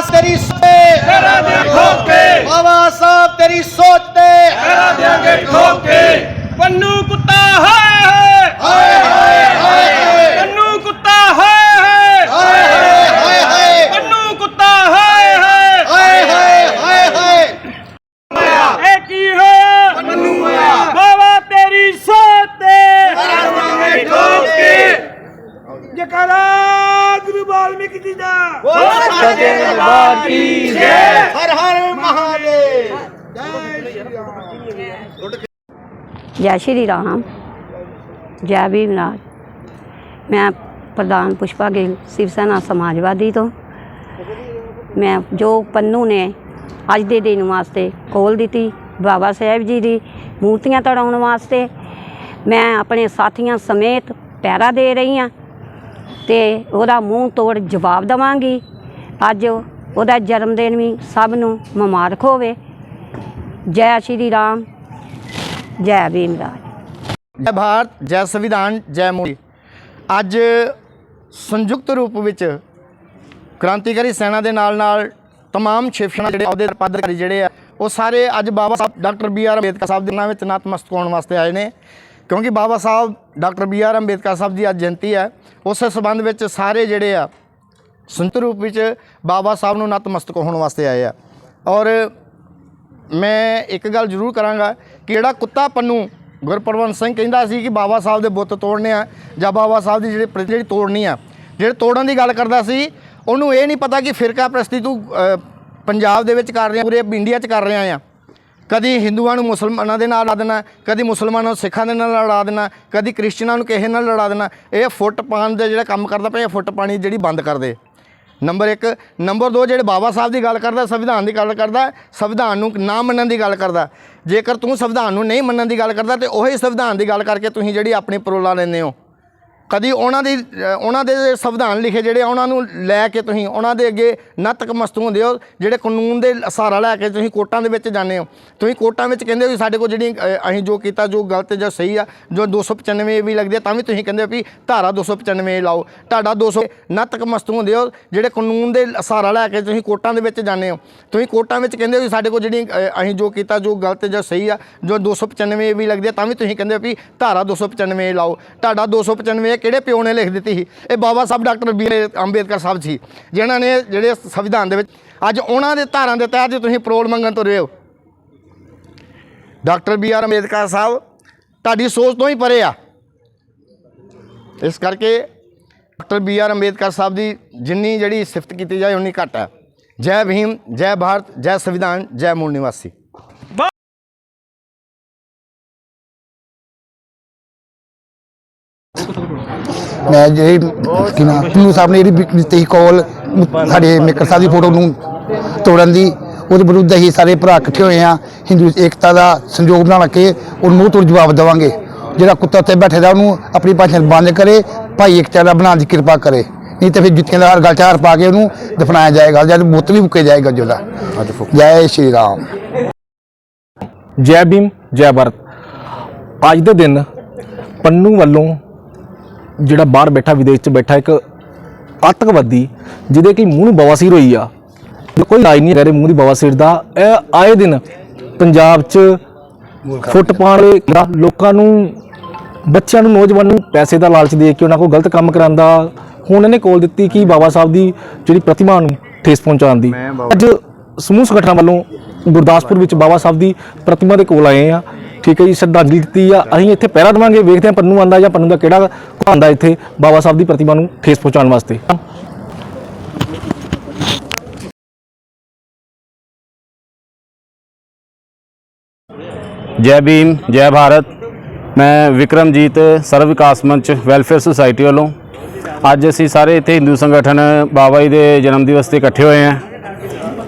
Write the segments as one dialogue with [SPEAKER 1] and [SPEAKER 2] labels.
[SPEAKER 1] ਵਿਕਾਸ ਤੇਰੀ ਸੋਚ
[SPEAKER 2] ਤੇਰਾ ਦੇ ਠੋਕੇ।
[SPEAKER 1] ਬਾਬਾ ਸਾਹਿਬ ਤੇਰੀ ਸੋਚ ਤੇ।
[SPEAKER 2] ਤੇਰਾ ਦੇਾਂਗੇ ਠੋਕੇ ਪੰਨੂ ਕੁੱਤਾ ਹਾਏ
[SPEAKER 1] ਹਾਏ ਹਾਏ ਹਾਏ ਹਾਏ
[SPEAKER 2] ਪੰਨੂ ਕੁੱਤਾ ਹਾਏ
[SPEAKER 1] ਹਾਏ ਹਾਏ ਹਾਏ ਹਾਏ
[SPEAKER 2] ਪੰਨੂ ਕੁੱਤਾ ਹਾਏ ਹਾਏ
[SPEAKER 1] ਹਾਏ ਹਾਏ ਹਾਏ ਹਾਏ
[SPEAKER 2] ਇਹ ਕੀ ਹੋਇਆ ਪੰਨੂ ਹੋਇਆ ਬਾਬਾ ਤੇਰੀ ਸੋਚ ਤੇ
[SPEAKER 1] ਦੇਵਾਂਗੇ ਠੋਕੇ
[SPEAKER 2] ਜਕਰਾ ਗੁਰੂ ਵਾਲਮੀਕੀ ਜੀ ਦਾ
[SPEAKER 1] ਸੱਚੇ ਦਰਬਾਰ ਕੀ ਜੈ। ਹਰ ਹਰ ਮਹਾਦੇਵ।
[SPEAKER 3] ਜੈ ਸ਼੍ਰੀ ਰਾਮ। ਜੈ ਭੀਮਰਾਜ। ਮੈਂ ਪ੍ਰਧਾਨ ਪੁਸ਼ਪਾ ਗਿੱਲ ਸਿਵ ਸੈਨਾ ਸਮਾਜਵਾਦੀ ਤੋਂ। ਮੈਂ ਜੋ ਪੰਨੂ ਨੇ ਅੱਜ ਦੇ ਦਿਨ ਵਾਸਤੇ ਕੋਲ ਦਿੱਤੀ ਬਾਬਾ ਸਾਹਿਬ ਜੀ ਦੀ ਮੂਰਤੀਆਂ ਤੜਾਉਣ ਵਾਸਤੇ ਮੈਂ ਆਪਣੇ ਸਾਥੀਆਂ ਸਮੇਤ ਪੈਰਾ ਦੇ ਰਹੀ ਹਾਂ ਤੇ ਉਹਦਾ ਮੂੰਹ ਤੋੜ ਜਵਾਬ ਦਵਾਂਗੀ। ਅੱਜ ਉਹਦਾ ਜਨਮ ਦਿਨ ਵੀ ਸਭ ਨੂੰ ਮੁਬਾਰਕ ਹੋਵੇ ਜੈ ਸ਼੍ਰੀ ਰਾਮ ਜੈ ਭੀਮਰਾਜ
[SPEAKER 1] ਜੈ ਭਾਰਤ ਜੈ ਸੰਵਿਧਾਨ ਜੈ ਮੋਦੀ ਅੱਜ ਸੰਯੁਕਤ ਰੂਪ ਵਿੱਚ ਕ੍ਰਾਂਤੀਕਾਰੀ ਸੈਨਾ ਦੇ ਨਾਲ ਨਾਲ तमाम ਸ਼ਿਵਸੈਨਾ ਜਿਹੜੇ ਅਹੁਦੇ ਪਦਾਧਿਕਾਰੀ ਜਿਹੜੇ ਆ ਉਹ ਸਾਰੇ ਅੱਜ Baba Sahib doctor B R Ambedkar Sahib ਦੇ ਨਾਂ ਵਿੱਚ ਨਤਮਸਤਕ ਹੋਣ ਵਾਸਤੇ ਆਏ ਨੇ ਕਿਉਂਕਿ Baba Sahib doctor B R Ambedkar Sahib ਦੀ ਅੱਜ ਜਯੰਤੀ ਹੈ ਉਸੇ ਸਬੰਧ ਵਿੱਚ ਸਾਰੇ ਜਿਹੜੇ ਆ ਸੰਤ ਰੂਪ ਵਿੱਚ ਬਾਬਾ ਸਾਹਿਬ ਨੂੰ ਨਤਮਸਤਕ ਹੋਣ ਵਾਸਤੇ ਆਏ ਆ। ਔਰ ਮੈਂ ਇੱਕ ਗੱਲ ਜ਼ਰੂਰ ਕਰਾਂਗਾ ਕਿ ਜਿਹੜਾ ਕੁੱਤਾ ਪੰਨੂ ਗੁਰਪ੍ਰਵੰਤ ਸਿੰਘ ਕਹਿੰਦਾ ਸੀ ਕਿ ਬਾਬਾ ਸਾਹਿਬ ਦੇ ਬੁੱਤ ਤੋੜਨੇ ਆ ਜਾਂ ਬਾਬਾ ਸਾਹਿਬ ਦੀ ਜਿਹੜੇ ਪ੍ਰਤੀ ਜਿਹੜੀ ਤੋੜਨੀ ਆ, ਜਿਹੜੇ ਤੋੜਨ ਦੀ ਗੱਲ ਕਰਦਾ ਸੀ, ਉਹਨੂੰ ਇਹ ਨਹੀਂ ਪਤਾ ਕਿ ਫਿਰਕਾ ਪ੍ਰਸਤੀ ਤੂੰ ਪੰਜਾਬ ਦੇ ਵਿੱਚ ਕਰ ਰਿਹਾ, ਪੂਰੇ ਇੰਡੀਆ 'ਚ ਕਰ ਰਿਹਾ ਆ। ਕਦੀ ਹਿੰਦੂਆਂ ਨੂੰ ਮੁਸਲਮਾਨਾਂ ਦੇ ਨਾਲ ਲੜਾ ਦੇਣਾ, ਕਦੀ ਮੁਸਲਮਾਨਾਂ ਨੂੰ ਸਿੱਖਾਂ ਦੇ ਨਾਲ ਲੜਾ ਦੇਣਾ, ਕਦੀ ਕ੍ਰਿਸਚਨਾਂ ਨੂੰ ਕਿਸੇ ਨਾਲ ਲੜਾ ਦੇਣਾ, ਇਹ ਫੁੱਟ ਪਾਣ ਦਾ ਜਿਹੜਾ ਕੰਮ ਕਰਦਾ ਪਿਆ, ਇਹ ਫੁੱਟ ਪਾਣੀ ਜਿਹੜੀ ਬੰਦ ਕਰ ਦੇ। ਨੰਬਰ 1 ਨੰਬਰ 2 ਜਿਹੜੇ ਬਾਬਾ ਸਾਹਿਬ ਦੀ ਗੱਲ ਕਰਦਾ, ਸੰਵਿਧਾਨ ਦੀ ਗੱਲ ਕਰਦਾ, ਸੰਵਿਧਾਨ ਨੂੰ ਨਾ ਮੰਨਣ ਦੀ ਗੱਲ ਕਰਦਾ। ਜੇਕਰ ਤੂੰ ਸੰਵਿਧਾਨ ਨੂੰ ਨਹੀਂ ਮੰਨਣ ਦੀ ਗੱਲ ਕਰਦਾ, ਤੇ ਉਹੀ ਸੰਵਿਧਾਨ ਦੀ ਗੱਲ ਕਰਕੇ ਤੁਸੀਂ ਜਿਹੜੀ ਆਪਣੀ ਪਰੋਲਾ ਲੈਂਦੇ ਹੋ। ਕਦੀ ਉਹਨਾਂ ਦੀ ਉਹਨਾਂ ਦੇ ਸੰਵਿਧਾਨ ਲਿਖੇ ਜਿਹੜੇ ਆ, ਉਹਨਾਂ ਨੂੰ ਲੈ ਕੇ ਤੁਸੀਂ ਉਹਨਾਂ ਦੇ ਅੱਗੇ ਨਤਮਸਤਕ ਹੁੰਦੇ ਹੋ ਜਿਹੜੇ ਕਾਨੂੰਨ ਦੇ ਸਹਾਰਾ ਲੈ ਕੇ ਤੁਸੀਂ ਕੋਰਟਾਂ ਦੇ ਵਿੱਚ ਜਾਂਦੇ ਹੋ। ਤੁਸੀਂ ਕੋਰਟਾਂ ਵਿੱਚ ਕਹਿੰਦੇ ਹੋ ਵੀ ਸਾਡੇ ਕੋਲ ਜਿਹੜੀ ਅਸੀਂ ਜੋ ਕੀਤਾ ਜੋ ਗਲਤ ਜਾਂ ਸਹੀ ਆ ਜੋ 295 ਵੀ ਲੱਗਦੀ ਆ ਤਾਂ ਵੀ ਤੁਸੀਂ ਕਹਿੰਦੇ ਹੋ ਵੀ ਧਾਰਾ 295 ਲਾਓ। ਤੁਹਾਡਾ 200 ਨਤਮਸਤਕ ਹੁੰਦੇ ਹੋ ਜਿਹੜੇ ਕਾਨੂੰਨ ਦੇ ਸਹਾਰਾ ਲੈ ਕੇ ਤੁਸੀਂ ਕੋਰਟਾਂ ਦੇ ਵਿੱਚ ਜਾਂਦੇ ਹੋ। ਤੁਸੀਂ ਕੋਰਟਾਂ ਵਿੱਚ ਕਹਿੰਦੇ ਹੋ ਵੀ ਸਾਡੇ ਕੋਲ ਜਿਹੜੀ ਅਸੀਂ ਜੋ ਕੀਤਾ ਜੋ ਗਲਤ ਜਾਂ ਸਹੀ ਆ ਜੋ 295 ਵੀ ਲੱਗਦੀ ਆ ਤਾਂ ਵੀ ਤੁਸੀਂ ਕਹਿੰਦੇ ਹੋ ਵੀ ਧਾਰਾ 295 ਲਾਓ। ਤੁਹਾਡਾ 295 ਕਿਹੜੇ ਪਿਓ ਨੇ ਲਿਖ ਦਿੱਤੀ ਸੀ? ਇਹ Baba Sahib doctor B R Ambedkar Sahib ਸੀ, ਜਿਨ੍ਹਾਂ ਨੇ ਜਿਹੜੇ ਸੰਵਿਧਾਨ ਦੇ ਵਿੱਚ ਅੱਜ ਉਹਨਾਂ ਦੇ ਧਾਰਾਂ ਦੇ ਤਹਿਤ ਤੁਸੀਂ ਪਰੋਲ ਮੰਗਣ ਤੋਂ ਰਹੇ ਹੋ। Doctor B R Ambedkar Sahib, ਤੁਹਾਡੀ ਸੋਚ ਤੋਂ ਹੀ ਪਰੇ ਆ। ਇਸ ਕਰਕੇ doctor B R Ambedkar Sahib ਦੀ ਜਿੰਨੀ ਜਿਹੜੀ ਸਿਫਤ ਕੀਤੀ ਜਾਏ, ਉਨੀ ਘੱਟ ਹੈ ਜੈ ਭੀਮ, ਜੈ ਭਾਰਤ, ਜੈ ਸੰਵਿਧਾਨ, ਜੈ ਮੂਲ ਨਿਵਾਸੀ।
[SPEAKER 4] ਮੈਂ ਜਿਹੜੀ ਕਿ ਨਾ ਪੰਨੂ ਸਾਹਿਬ ਨੇ ਜਿਹੜੀ ਦਿੱਤੀ ਕਾਲ ਸਾਡੇ ਮੇਕਰ ਸਾਹਿਬ ਦੀ ਫੋਟੋ ਨੂੰ ਤੋੜਨ ਦੀ, ਉਹਦੇ ਵਿਰੁੱਧ ਅਸੀਂ ਸਾਰੇ ਭਰਾ ਇਕੱਠੇ ਹੋਏ ਆ ਹਿੰਦੂ ਏਕਤਾ ਦਾ ਸੰਯੋਗ ਬਣਾ ਕੇ ਉਹਨੂੰ ਮੂੰਹ ਤੋੜ ਜਵਾਬ ਦੇਵਾਂਗੇ। ਜਿਹੜਾ ਕੁੱਤਾ ਉੱਤੇ ਬੈਠੇ ਦਾ, ਉਹਨੂੰ ਆਪਣੀ ਭਾਸ਼ਾ ਬੰਦ ਕਰੇ, ਭਾਈ ਏਕਤਾ ਦਾ ਬਣਾਉਣ ਦੀ ਕਿਰਪਾ ਕਰੇ। ਨਹੀਂ ਤੇ ਫਿਰ ਜੁੱਤੀਆਂ ਦਾ ਗਲ ਚਾਰ ਪਾ ਕੇ ਉਹਨੂੰ ਦਫਨਾਇਆ ਜਾਏਗਾ, ਜਦ ਬੁੱਤ ਵੀ ਮੁੱਕੇ ਜਾਏਗਾ ਜਿਹਦਾ ਜੈ ਸ਼੍ਰੀ ਰਾਮ।
[SPEAKER 5] ਜੈ ਭੀਮ, ਜੈ ਭਾਰਤ। ਅੱਜ ਦੇ ਦਿਨ ਪੰਨੂ ਵੱਲੋਂ ਜਿਹੜਾ ਬਾਹਰ ਬੈਠਾ ਵਿਦੇਸ਼ 'ਚ ਬੈਠਾ ਇੱਕ ਆਤੰਕਵਾਦੀ ਜਿਹਦੇ ਕਿ ਮੂੰਹ ਨੂੰ ਬਵਾਸੀਰ ਹੋਈ ਆ। ਕੋਈ ਇਲਾਜ ਨਹੀਂ ਕਰੇ ਮੂੰਹ ਦੀ ਬਵਾਸੀਰ ਦਾ। ਇਹ ਆਏ ਦਿਨ ਪੰਜਾਬ 'ਚ ਫੁੱਟ ਪਾਣ ਲੋਕਾਂ ਨੂੰ ਬੱਚਿਆਂ ਨੂੰ ਨੌਜਵਾਨਾਂ ਨੂੰ ਪੈਸੇ ਦਾ ਲਾਲਚ ਦੇ ਕੇ ਉਹਨਾਂ ਕੋਲ ਗਲਤ ਕੰਮ ਕਰਾਂਦਾ ਹੁਣ ਇਹਨੇ ਕੋਲ ਦਿੱਤੀ ਕਿ ਬਾਬਾ ਸਾਹਿਬ ਦੀ ਜਿਹੜੀ ਪ੍ਰਤਿਮਾ ਨੂੰ ਠੇਸ ਪਹੁੰਚਾਉਣ ਦੀ। ਅੱਜ ਸਮੂਹ ਸੰਗਠਨਾਂ ਵੱਲੋਂ ਗੁਰਦਾਸਪੁਰ ਵਿੱਚ ਬਾਬਾ ਸਾਹਿਬ ਦੀ ਪ੍ਰਤਿਮਾ ਦੇ ਕੋਲ ਆਏ ਆ। ਠੀਕ ਹੈ ਜੀ ਸ਼ਰਧਾਂਜਲੀ ਦਿੱਤੀ ਆ, ਅਸੀਂ ਇੱਥੇ ਪਹਿਰਾ ਦੇਵਾਂਗੇ, ਵੇਖਦੇ ਹਾਂ ਪੰਨੂ ਆਂਦਾ ਜਾਂ ਪੰਨੂ ਦਾ ਕਿਹੜਾ ਆਂਦਾ ਇੱਥੇ, ਬਾਬਾ ਸਾਹਿਬ ਦੀ ਪ੍ਰਤਿਮਾ ਨੂੰ ਠੇਸ ਪਹੁੰਚਾਉਣ ਵਾਸਤੇ।
[SPEAKER 6] ਜੈ ਭੀਮ, ਜੈ ਭਾਰਤ। ਮੈਂ ਵਿਕਰਮਜੀਤ, ਸਰਵ ਵਿਕਾਸ ਮੰਚ, ਵੈਲਫੇਅਰ ਸੁਸਾਇਟੀ ਵੱਲੋਂ ਅੱਜ ਅਸੀਂ ਸਾਰੇ ਇੱਥੇ ਹਿੰਦੂ ਸੰਗਠਨ ਬਾਬਾ ਜੀ ਦੇ ਜਨਮ ਦਿਵਸ ਤੇ ਇਕੱਠੇ ਹੋਏ ਹਾਂ।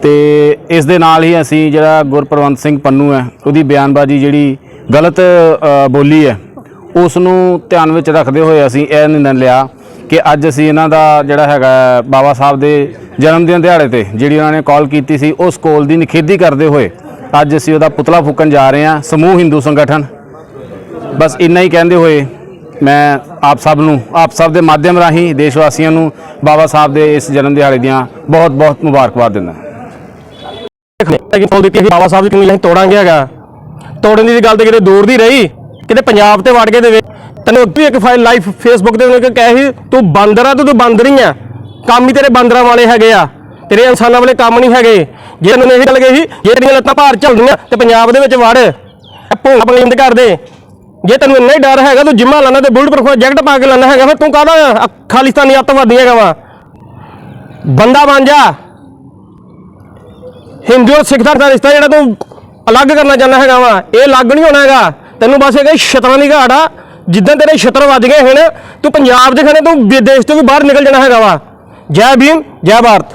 [SPEAKER 6] ਤੇ ਇਸ ਦੇ ਨਾਲ ਹੀ ਅਸੀਂ ਜਿਹੜਾ ਗੁਰਪ੍ਰਵੰਤ ਸਿੰਘ ਪੰਨੂ ਹੈ, ਉਹਦੀ ਬਿਆਨਬਾਜ਼ੀ ਜਿਹੜੀ ਗਲਤ ਬੋਲੀ ਹੈ ਉਸ ਨੂੰ ਧਿਆਨ ਵਿੱਚ ਰੱਖਦੇ ਹੋਏ ਅਸੀਂ ਇਹ ਨਿਰਣਾ ਲਿਆ ਕਿ ਅੱਜ ਅਸੀਂ ਇਹਨਾਂ ਦਾ ਜਿਹੜਾ ਹੈਗਾ ਬਾਬਾ ਸਾਹਿਬ ਦੇ ਜਨਮ ਦਿਨ ਦਿਹਾੜੇ ਤੇ ਜਿਹੜੀ ਉਹਨਾਂ ਨੇ ਕਾਲ ਕੀਤੀ ਸੀ, ਉਸ ਕਾਲ ਦੀ ਨਿਖੇਧੀ ਕਰਦੇ ਹੋਏ ਅੱਜ ਅਸੀਂ ਉਹਦਾ ਪੁਤਲਾ ਫੂਕਣ ਜਾ ਰਹੇ ਹਾਂ, ਸਮੂਹ ਹਿੰਦੂ ਸੰਗਠਨ। ਬਸ ਇੰਨਾ ਹੀ ਕਹਿੰਦੇ ਹੋਏ ਮੈਂ ਆਪ ਸਭ ਨੂੰ, ਆਪ ਸਭ ਦੇ ਮਾਧਿਅਮ ਰਾਹੀਂ ਦੇਸ਼ ਵਾਸੀਆਂ ਨੂੰ ਬਾਬਾ ਸਾਹਿਬ ਦੇ ਇਸ ਜਨਮ ਦਿਹਾੜੇ ਦੀਆਂ ਬਹੁਤ ਬਹੁਤ ਮੁਬਾਰਕਬਾਦ ਦਿੰਦਾ
[SPEAKER 7] ਕਿ ਫੋਲ ਦਿੱਤੀ ਅਸੀਂ ਬਾਬਾ ਸਾਹਿਬ ਦੀ ਕਿੰਨੀ ਅਸੀਂ ਤੋੜਾਂਗੇ ਹੈਗਾ? ਤੋੜਨ ਦੀ ਗੱਲ ਤੇ ਕਿਤੇ ਦੂਰ ਦੀ ਰਹੀ? ਕਿਤੇ ਪੰਜਾਬ ਤੇ ਵੜ ਕੇ ਦੇ ਤੈਨੂੰ ਉੱਤੇ ਇੱਕ ਫਾਈਲ ਲਾਈਵ ਫੇਸਬੁੱਕ ਤੇ ਉਹਨੇ ਕਿਹਾ ਸੀ, ਤੂੰ ਬਾਂਦਰ ਆ ਤੇ ਤੂੰ ਬਾਂਦਰ ਹੀ ਆ। ਕੰਮ ਹੀ ਤੇਰੇ ਬਾਂਦਰਾਂ ਵਾਲੇ ਹੈਗੇ ਆ। ਤੇਰੇ ਇਨਸਾਨਾਂ ਵਾਲੇ ਕੰਮ ਨਹੀਂ ਹੈਗੇ। ਜੇ ਤੈਨੂੰ ਇਹ ਗੱਲ ਕਹੀ ਸੀ ਜੇ ਤੇਰੀਆਂ ਲੱਤਾਂ ਭਾਰ ਚੱਲਦੀਆਂ ਤੇ ਪੰਜਾਬ ਦੇ ਵਿੱਚ ਵੜ। ਭੋਂਗਾ ਪਗਲਿੰਦ ਕਰ ਦੇ। ਜੇ ਤੈਨੂੰ ਇੰਨਾ ਹੀ ਡਰ ਹੈਗਾ, ਤੂੰ ਜਿੰਮਾ ਲਾਣਾ ਤੇ ਬੁਲਟ ਪ੍ਰੂਫ ਜੈਕਟ ਪਾ ਕੇ ਲਾਣਾ ਹੈਗਾ, ਫਿਰ ਤੂੰ ਕਾਹਦਾ ਖਾਲਿਸਤਾਨੀ ਅੱਤਵਾਦੀ ਹੈਗਾ ਵਾ। ਬੰਦਾ ਬਣ ਜਾ। ਹਿੰਦੂ ਔਰ ਸਿੱਖ ਦਾ ਰਿਸ਼ਤਾ ਜਿਹੜਾ ਤੂੰ ਅਲੱਗ ਕਰਨਾ ਚਾਹੁੰਦਾ ਹੈਗਾ ਵਾ, ਇਹ ਅਲੱਗ ਨਹੀਂ ਹੋਣਾ ਹੈਗਾ। ਤੈਨੂੰ ਬਸ ਇਹ ਛਤਰਾਂ ਦੀ ਘਾਟ ਆ, ਜਿੱਦਾਂ ਤੇਰੇ ਛਤਰ ਵੱਜ ਗਏ ਹਨ ਤੂੰ ਪੰਜਾਬ ਦੇ ਖਾਨੇ ਤੂੰ ਵਿਦੇਸ਼ ਤੋਂ ਵੀ ਬਾਹਰ ਨਿਕਲ ਜਾਣਾ ਹੈਗਾ ਵਾ। ਜੈ ਭੀਮ, ਜੈ ਭਾਰਤ।